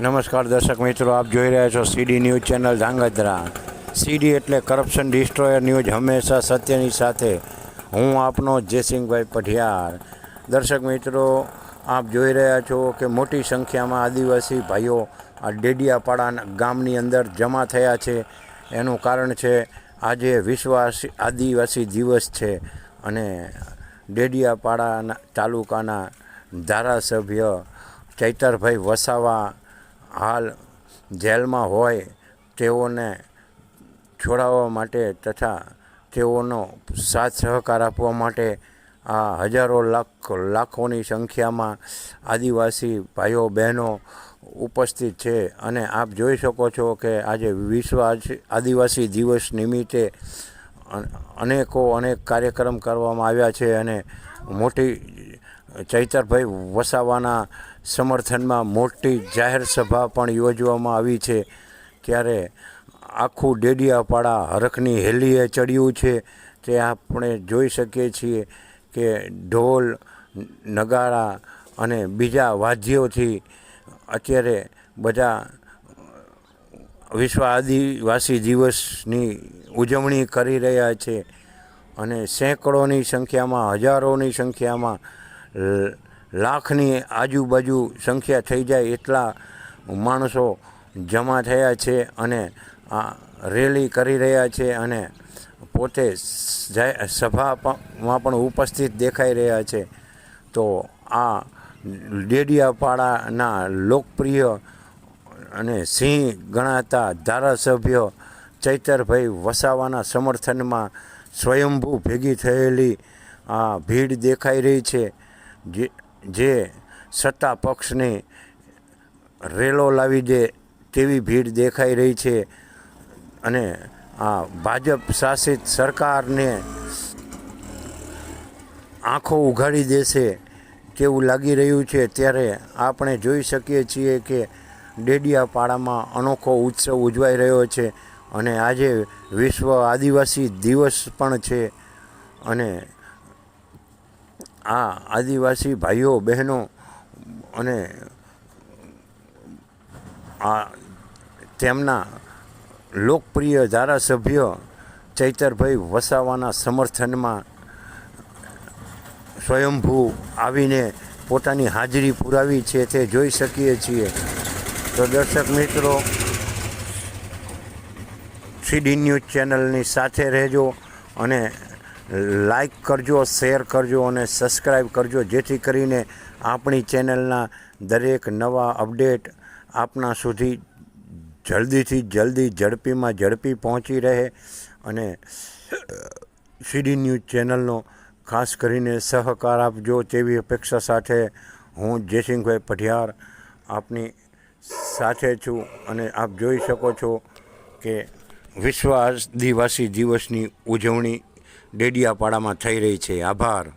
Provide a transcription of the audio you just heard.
નમસ્કાર દર્શક મિત્રો, આપ જોઈ રહ્યા છો CD news channel Dhrangadhra. CD એટલે કરપ્શન ડિસ્ટ્રોયર ન્યૂઝ હંમેશા સત્યની સાથે. હું આપનો જયસિંહભાઈ પઢિયાર. દર્શક મિત્રો, આપ જોઈ રહ્યા છો કે મોટી સંખ્યામાં આદિવાસી ભાઈઓ આ ડેડિયાપાડા ગામની અંદર જમા થયા છે. એનું કારણ છે, આજે વિશ્વાસ આદિવાસી દિવસ છે અને ડેડિયાપાડાના તાલુકાના ધારાસભ્ય ચૈતરભાઈ વસાવા હાલ જેલમાં હોય તેઓને છોડાવવા માટે તથા તેઓનો સાથ સહકાર આપવા માટે આ હજારો લાખ, લાખોની સંખ્યામાં આદિવાસી ભાઈઓ, બહેનો ઉપસ્થિત છે. અને આપ જોઈ શકો છો કે આજે વિશ્વ આદિવાસી દિવસ નિમિત્તે અનેકો અનેક કાર્યક્રમ કરવામાં આવ્યા છે અને મોટી ચૈતરભાઈ વસાવાના સમર્થનમાં મોટી જાહેર સભા પણ યોજવામાં આવી છે. ત્યારે આખું ડેડિયાપાડા હરખની હેલીએ ચડ્યું છે તે આપણે જોઈ શકીએ છીએ કે ઢોલ, નગારા અને બીજા વાદ્યોથી અત્યારે બધા વિશ્વ આદિવાસી દિવસની ઉજવણી કરી રહ્યા છે અને સેંકડોની સંખ્યામાં, હજારોની સંખ્યામાં લાખની આજુબાજુ સંખ્યા થઈ જાય એટલા માણસો જમા થયા છે અને આ રેલી કરી રહ્યા છે અને પોતે સભામાં પણ ઉપસ્થિત દેખાઈ રહ્યા છે. તો આ ડેડિયાપાડાના લોકપ્રિય અને સિંહ ગણાતા ધારાસભ્ય ચૈતરભાઈ વસાવાના સમર્થનમાં સ્વયંભૂ ભેગી થયેલી આ ભીડ દેખાઈ રહી છે. જે જે સત્તા પક્ષને રેલો લાવી દે તેવી ભીડ દેખાઈ રહી છે અને આ ભાજપ શાસિત સરકારને આંખો ઉઘાડી દેશે તેવું લાગી રહ્યું છે. ત્યારે આપણે જોઈ શકીએ છીએ કે ડેડિયાપાડામાં અનોખો ઉત્સવ ઉજવાઈ રહ્યો છે અને આજે વિશ્વ આદિવાસી દિવસ પણ છે અને આ આદિવાસી ભાઈઓ, બહેનો અને આ તેમના લોકપ્રિય ધારાસભ્ય ચૈતરભાઈ વસાવાના સમર્થનમાં સ્વયંભૂ આવીને પોતાની હાજરી પુરાવી છે તે જોઈ શકીએ છીએ. તો દર્શક મિત્રો, સીડી ન્યૂઝ ચેનલની સાથે રહેજો અને લાઈક કરજો શેર કરજો અને સબસ્ક્રાઈબ કરજો, જેથી કરીને આપણી ચેનલના દરેક નવા અપડેટ આપના સુધી જલ્દીથી જલ્દી ઝડપીમાં ઝડપી પહોંચી રહે અને સીડી ન્યૂઝ ચેનલનો ખાસ કરીને સહકાર આપજો તેવી અપેક્ષા સાથે હું જયસિંહભાઈ પઢિયાર આપની સાથે છું અને આપ જોઈ શકો છો કે વિશ્વ આદિવાસી દિવસની ઉજવણી ડેડિયાપાડામાં થઈ રહી છે. આભાર.